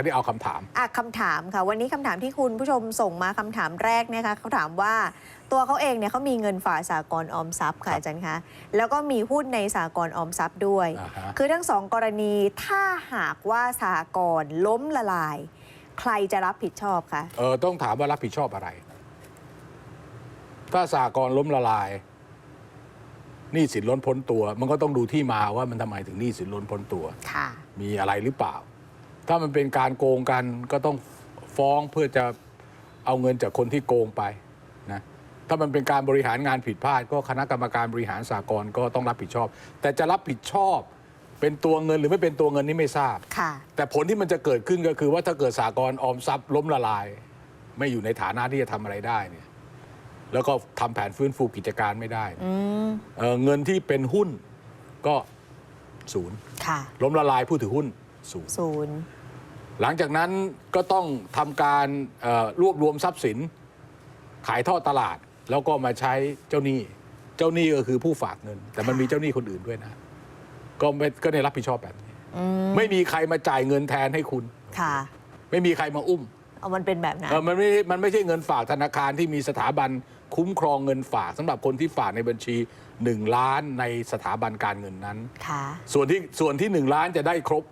าวนี้เอาคำถามอะคำถามค่ะ วันนี้คำถามที่คุณผู้ชมส่งมาคำถามแรกเนี่ยค่ะเขาถามว่าตัวเขาเองเนี่ยเขามีเงินฝากสากลออมทรัพย์ครับค่ะอาจารย์คะแล้วก็มีหุ้นในสากลออมทรัพย์ด้วยอ่าฮะคือทั้งสองกรณีถ้าหากว่าสากลล้มละลาย ใครจะรับผิดชอบคะเออต้องถามว่ารับผิดชอบอะไร ถ้าสากลล้มละลายหนี้สินล้นพ้นตัว มันก็ต้องดูที่มาว่ามันทำไมถึงหนี้สินล้นพ้นตัวค่ะมีอะไรหรือเปล่า ถ้ามันเป็นการโกงกันก็ต้องฟ้องเพื่อจะเอาเงินจากคนที่โกงไปนะถ้ามันเป็นการบริหารงานผิดพลาด ก็คณะกรรมการบริหารสากลก็ต้องรับผิดชอบ แต่จะรับผิดชอบเป็นตัวเงินหรือไม่เป็นตัวเงินนี่ไม่ทราบค่ะแต่ผลที่มันจะเกิดขึ้นก็คือว่าถ้าเกิดสากลออมทรัพย์ล้มละลาย ไม่อยู่ในฐานะที่จะทำอะไรได้เนี่ยแล้วก็ทำแผนฟื้นฟูกิจการไม่ได้อืมเอ่อเงินที่เป็นหุ้นก็ศูนย์ค่ะล้มละลายผู้ถือหุ้นศูนย์ศูนย์ หลังจากนั้นก็ต้องทำการเอ่อรวบรวมทรัพย์สิน ขายทอดตลาด แล้วก็มาใช้เจ้าหนี้ เจ้าหนี้ก็คือผู้ฝากเงิน แต่มันมีเจ้าหนี้คนอื่นด้วยนะ ก็ไม่ก็ได้รับผิดชอบแบบนี้อืมไม่มีใครมาจ่ายเงินแทนให้คุณค่ะ ไม่มีใครมาอุ้มเอามันเป็นแบบนั้นเออมันไม่มันไม่ใช่เงินฝากธนาคารที่มีสถาบันคุ้มครองเงินฝากสำหรับคนที่ฝากในบัญชี 1 ล้านในสถาบันการเงินนั้นค่ะส่วนที่ส่วนที่ 1 ล้านจะได้ครบ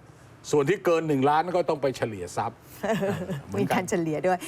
ส่วนที่เกิน 1 ล้านก็ต้องไปเฉลี่ยทรัพย์เหมือมีนกักานรเฉลี่ยด้วย